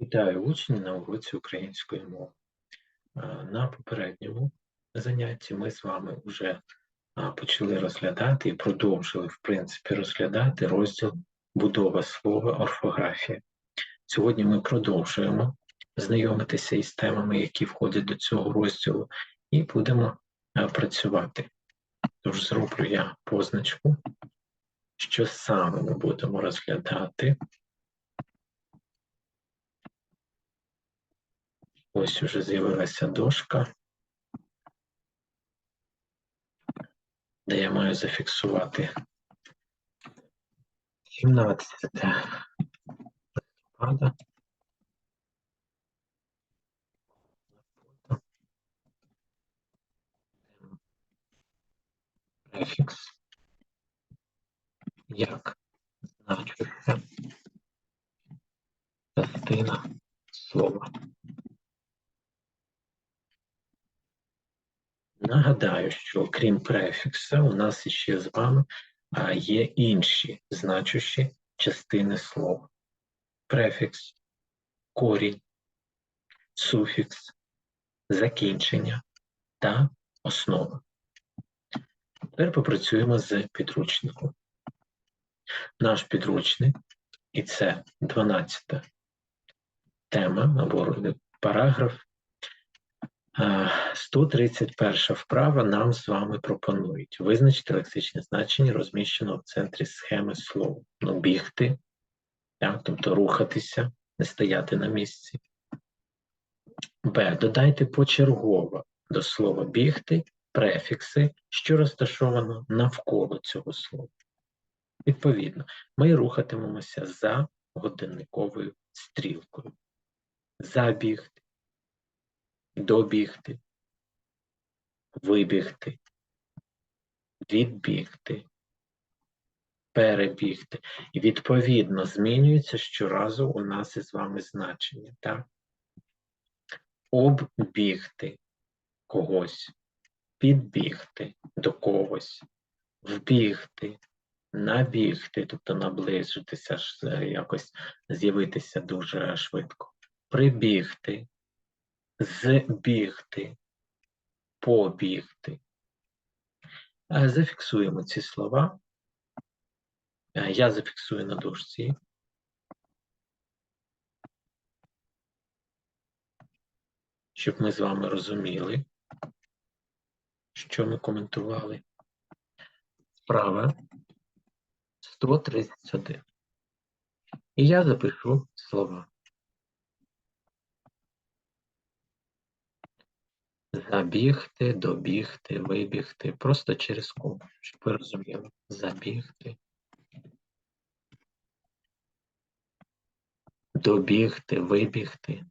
Вітаю учні на уроці української мови. На попередньому занятті ми з вами вже почали розглядати і продовжили, в принципі, розглядати розділ будова слова орфографія. Сьогодні ми продовжуємо знайомитися із темами, які входять до цього розділу, і будемо працювати. Тож зроблю я позначку, що саме ми будемо розглядати. Ось уже з'явилася дошка, де я маю зафіксувати 17 листопада. Префікс як значуща частина слова. Нагадаю, що крім префікса, у нас ще з вами є інші значущі частини слова. Префікс, корінь, суфікс, закінчення та основа. Тепер попрацюємо з підручником. Наш підручник, і це 12 тема або параграф. 131 вправа нам з вами пропонують визначити лексичне значення розміщеного в центрі схеми слова. Ну, бігти, так, тобто рухатися, не стояти на місці. Б. Додайте почергово до слова бігти префікси, що розташовано навколо цього слова. Відповідно, ми рухатимемося за годинниковою стрілкою. Забігти добігти, вибігти, відбігти, перебігти. І відповідно змінюється щоразу у нас із вами значення. так? Оббігти когось, підбігти до когось, вбігти, набігти, тобто наближитися, якось з'явитися дуже швидко, прибігти, збігти, побігти. Е, зафіксуємо ці слова. Е, я зафіксую на дошці. Щоб ми з вами розуміли, що ми коментували. Справа 131. І я запишу слова. Забігти, добігти, вибігти. Просто через кому, щоб ви розуміли. Забігти. Добігти, вибігти.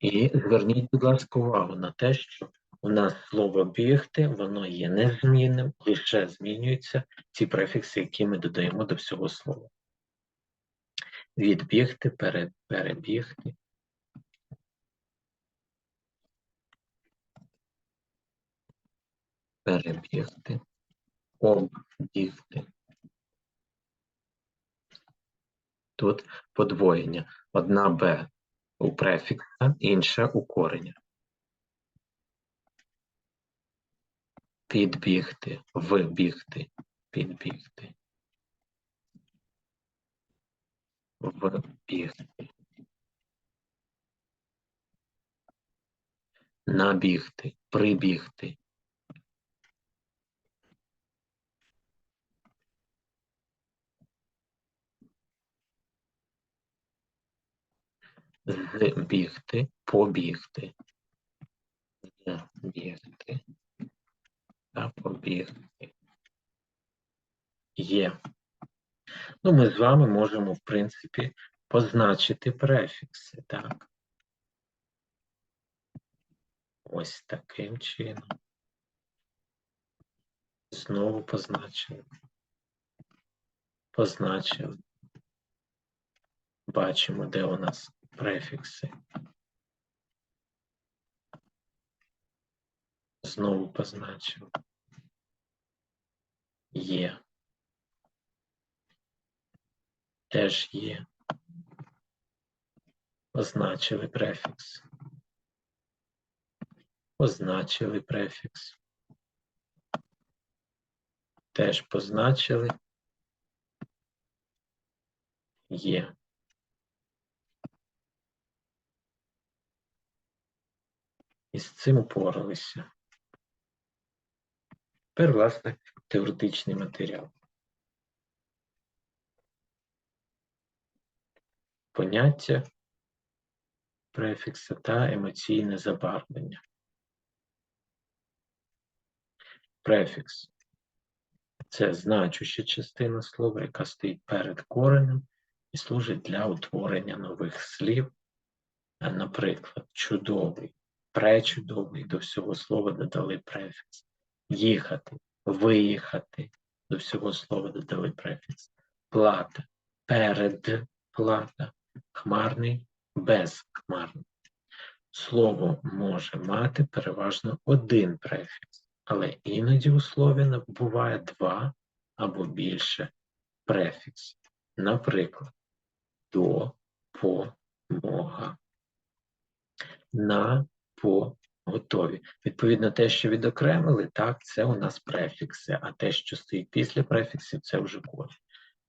І зверніть, будь ласка, увагу на те, що у нас слово бігти, воно є незмінним, лише змінюються ці префікси, які ми додаємо до всього слова відбігти, пере, перебігти. Перебігти, оббігти. Тут подвоєння. Одна Б у префікса, інша у кореня. Підбігти, вибігти, підбігти. Вбігти. Набігти, прибігти. Збігти, побігти. Збігти та побігти. Є. Ну, ми з вами можемо, в принципі, позначити префікси, так? Ось таким чином. Знову позначили. Позначили. Бачимо, де у нас префікси. Знову позначили. Є. Теж є. Позначили префікс. Позначили префікс. Теж позначили. Є. І з цим упоралися. Тепер, власне, теоретичний матеріал. Поняття префікса та емоційне забарвлення. Префікс це значуща частина слова, яка стоїть перед коренем і служить для утворення нових слів. Наприклад, чудовий, пречудовий до всього слова додали префікс. Їхати, виїхати, до всього слова додали префікс. Плата, передплата, хмарний, безхмарний. Слово може мати переважно один префікс, але іноді у слові буває два або більше префіксів. Наприклад, до, по, мога, на, по, готові. Відповідно, те, що відокремили, так, це у нас префікси, а те, що стоїть після префіксів, це вже корінь.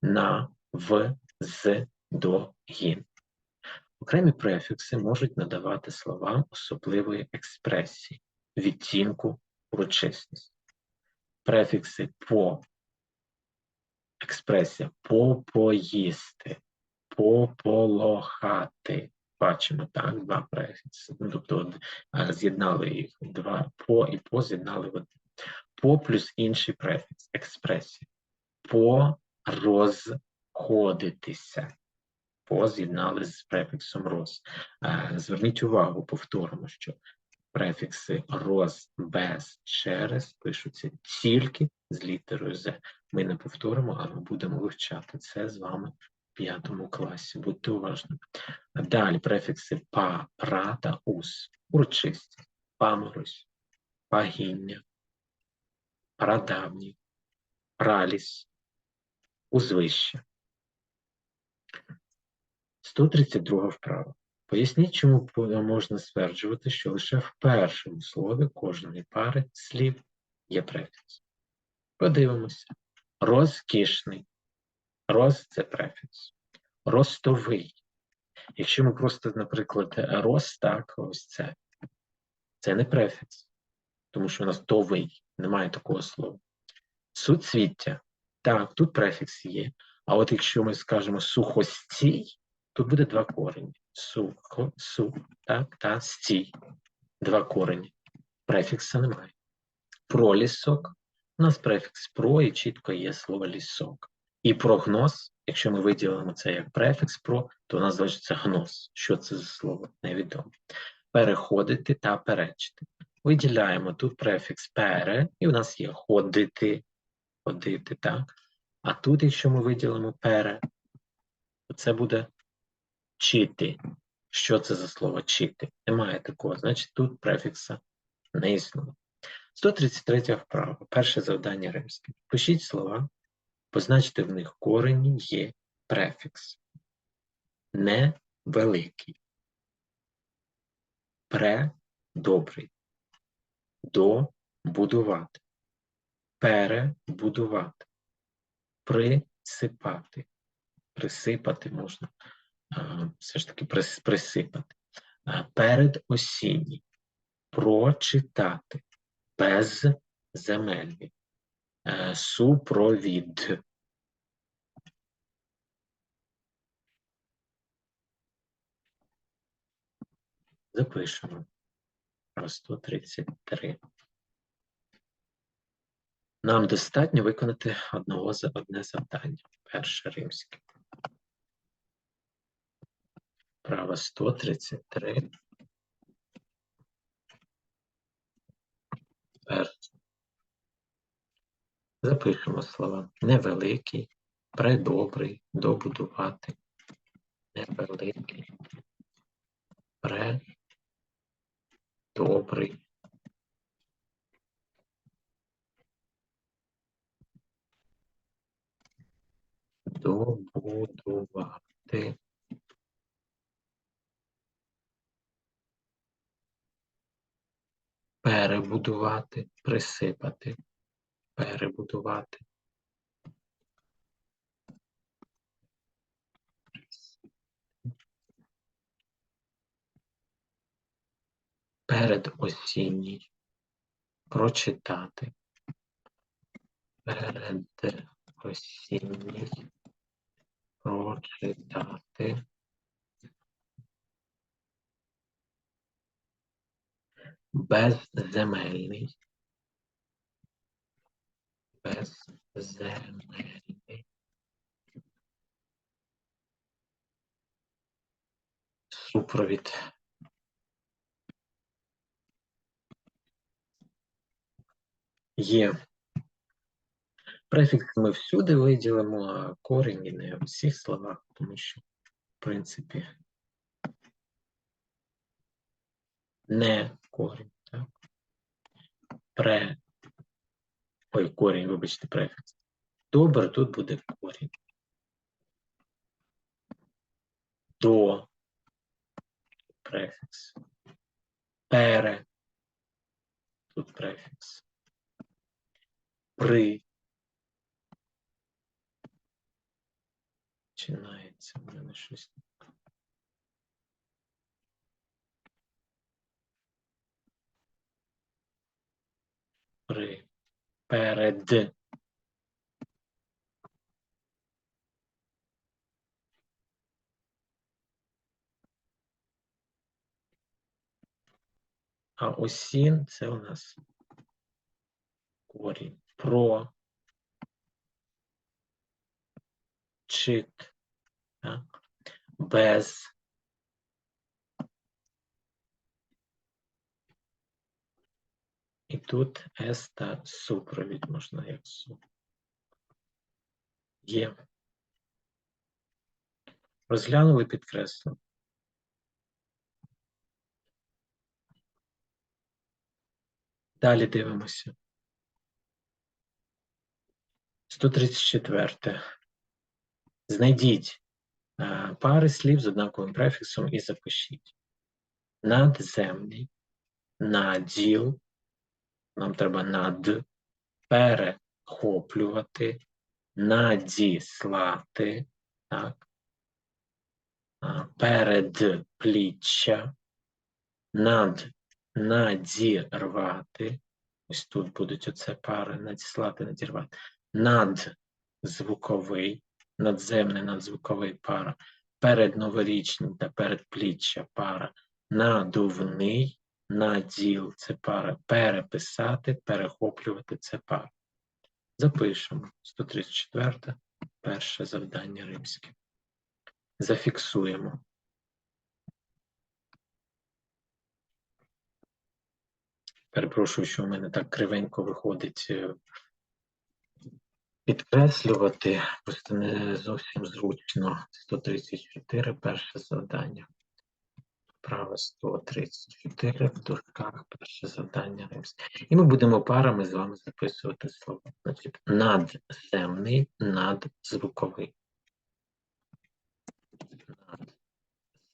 На, в, з, до, гін. Окремі префікси можуть надавати словам особливої експресії, відтінку, урочисності. Префікси по експресія по поїсти, пополохати. Бачимо, так, два префікси. Ну, тобто з'єднали їх два по і по з'єднали в один. По плюс інший префікс експресія. По розходитися. З префіксом роз. Е, Зверніть увагу, повторимо, що префікси роз, без, через пишуться тільки з літерою З. Ми не повторимо, а ми будемо вивчати це з вами в п'ятому класі. Будьте уважні. Далі префікси па, пра та ус. Урочисті, паморозь, пагіння, прадавній, праліс, узвище. 132 вправа. Поясніть, чому можна стверджувати, що лише в першому слові кожної пари слів є префікс. Подивимося. Розкішний. Роз це префікс. Ростовий. Якщо ми просто, наприклад, роз, так, ось це. Це не префікс, тому що у нас товий, немає такого слова. Суцвіття. Так, тут префікс є. А от якщо ми скажемо сухостій, тут буде два корені. Сухо, су, так, та стій. Два корені. Префікса немає. Пролісок. У нас префікс про і чітко є слово лісок. І прогноз, якщо ми виділимо це як префікс про, то у нас залишиться гноз. Що це за слово? Невідомо. Переходити та перечити. Виділяємо тут префікс пере, і у нас є ходити, ходити, так? А тут, якщо ми виділимо пере, то це буде чити. Що це за слово чити? Немає такого. Значить, тут префікса не існує. 133 вправа. Перше завдання римське. Пишіть слова, позначте в них корені є префікс. Невеликий. Пре добрий. До будувати. Перебудувати. Присипати. Присипати можна. А, Все ж таки присипати. А, Передосінній. Прочитати. Безземельний. Е, Супровід. Запишемо. Про 133. Нам достатньо виконати одного за одне завдання. Перше римське. Право 133. Перше. Запишемо слова. Невеликий, предобрий, добудувати. Невеликий. Предобрий. добудувати. Перебудувати, присипати, перебудувати. Передосінній. Прочитати. Передосінній. Прочитати. Безземельний. Безземельний. Супровід. Є. Префікс ми всюди виділимо, а корінь не в усіх словах, тому що, в принципі, не корінь, так? Пре. Ой, корінь, вибачте, префікс. Добре, тут буде корінь. До. Префікс. Пере. Тут префікс. При. Починається в мене щось. При. Перед. А осін це у нас корінь. Про. Чит. Так? Без. І тут С та супровід можна як су. Є. Розглянули підкреслю. Далі дивимося. 134. Знайдіть е, пари слів з однаковим префіксом і запишіть. Надземний, наділ, нам треба над, перехоплювати, надіслати, так, передпліччя, над, надірвати. Ось тут будуть оце пари, надіслати, надірвати. Надзвуковий, надземний, надзвуковий пара, передноворічний та передпліччя пара, надувний, наділ це пара, переписати, перехоплювати це пара. Запишемо 134 перше завдання римське. Зафіксуємо. Перепрошую, що в мене так кривенько виходить е, підкреслювати, просто не зовсім зручно. 134 перше завдання. Право 134 в дужках перше завдання римське. І ми будемо парами з вами записувати слова. Значить, надземний, надзвуковий.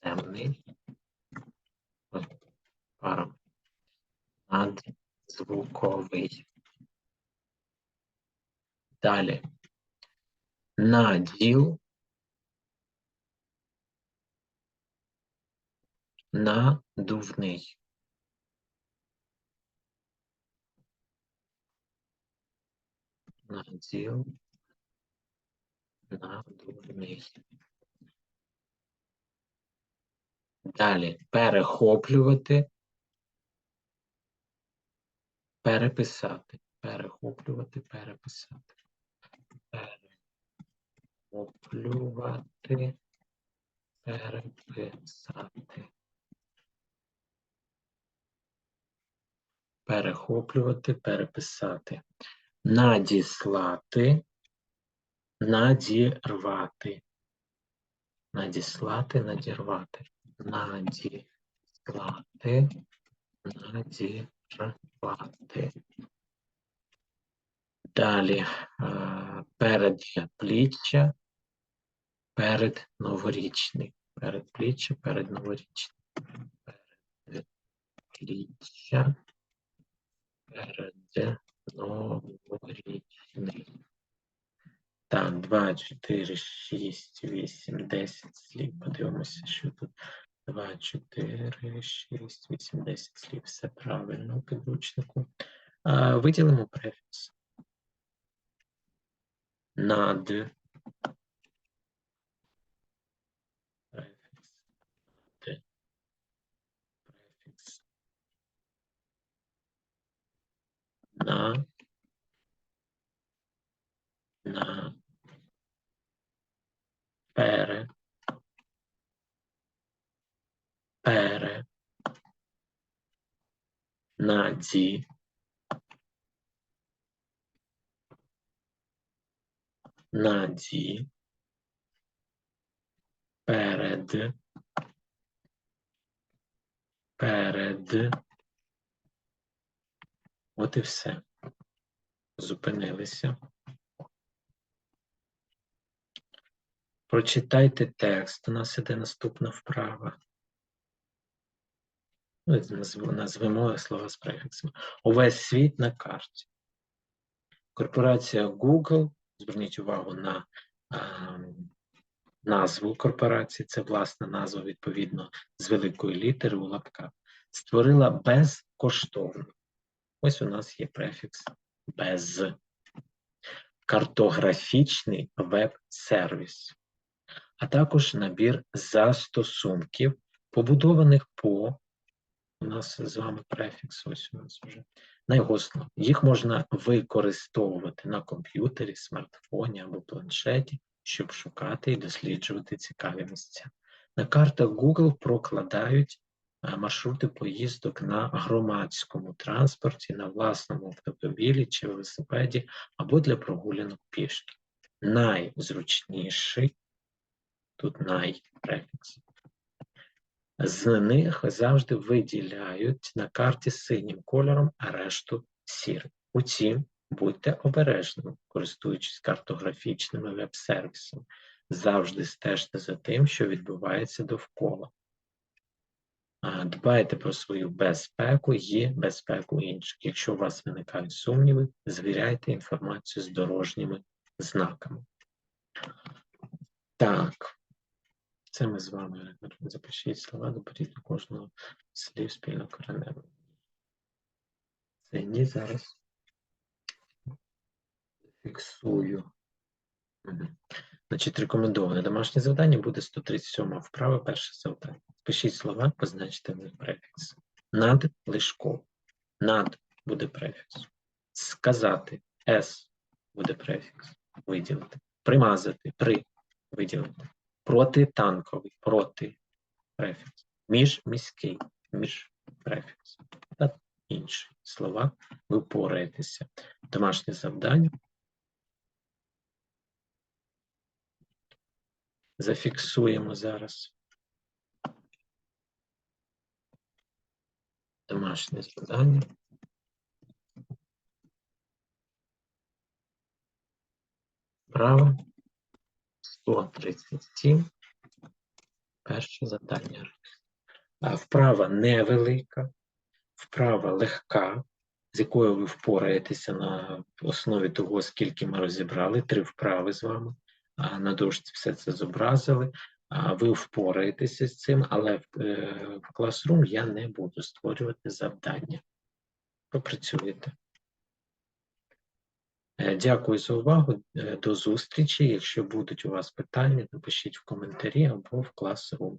Надземний. Пара. Надзвуковий. Далі. Наділ. Надувний. Наділ. Надувний. Далі перехоплювати. Переписати. Перехоплювати, переписати. Перехоплювати, переписати. Перехоплювати, переписати. Надіслати, надірвати. Надіслати, надірвати. Надіслати, надірвати. Далі е, передпліччя, Перед новорічний. Передпліччя, перед новорічний. Передпліччя. Перед новорічний. Так, 2, 4, 6, 8, 10 слів. Подивимося, що тут. 2, 4, 6, 8, 10 слів. Все правильно у підручнику. Виділимо префікс. Над. Префікс. Д. Префікс. На. На. Пере. Пере. Наді. Наді. Перед. Перед. От і все. Зупинилися. Прочитайте текст. У нас іде наступна вправа. Ну, Назвемо слова з префіксом. Увесь світ на карті. Корпорація Google, зверніть увагу на а, назву корпорації, це власна назва, відповідно, з великої літери у лапках, створила безкоштовно. Ось у нас є префікс без. Картографічний веб-сервіс, а також набір застосунків, побудованих по у нас з вами префікс, ось у нас вже на його основі. Їх можна використовувати на комп'ютері, смартфоні або планшеті, щоб шукати і досліджувати цікаві місця. На картах Google прокладають маршрути поїздок на громадському транспорті, на власному автомобілі чи велосипеді або для прогулянок пішки. Найзручніший тут найпрефікс. З них завжди виділяють на карті синім кольором, а решту сірим. Утім, будьте обережними, користуючись картографічними веб-сервісами. Завжди стежте за тим, що відбувається довкола. Дбайте про свою безпеку і безпеку інших. Якщо у вас виникають сумніви, звіряйте інформацію з дорожніми знаками. Так. Це ми з вами запишіть слова, доберіть до кожного слів спільно коренево. Це ні зараз. Фіксую. Значить, рекомендоване домашнє завдання буде 137 вправа, перше завдання. Пишіть слова, позначте в них префікс. Над лишком. Над буде префікс. Сказати. С буде префікс. Виділити. Примазати. При. Виділити протитанковий, проти префікс, міжміський, між префікс та інші слова. Ви впораєтеся. Домашнє завдання. Зафіксуємо зараз. Домашнє завдання. Право. 137. Перше завдання. А Вправа невелика, вправа легка, з якою ви впораєтеся на основі того, скільки ми розібрали, три вправи з вами. На дошці все це зобразили. Ви впораєтеся з цим, але в, е, Classroom я не буду створювати завдання. Попрацюєте. Е, Дякую за увагу. Е, До зустрічі. Якщо будуть у вас питання, напишіть в коментарі або в Classroom.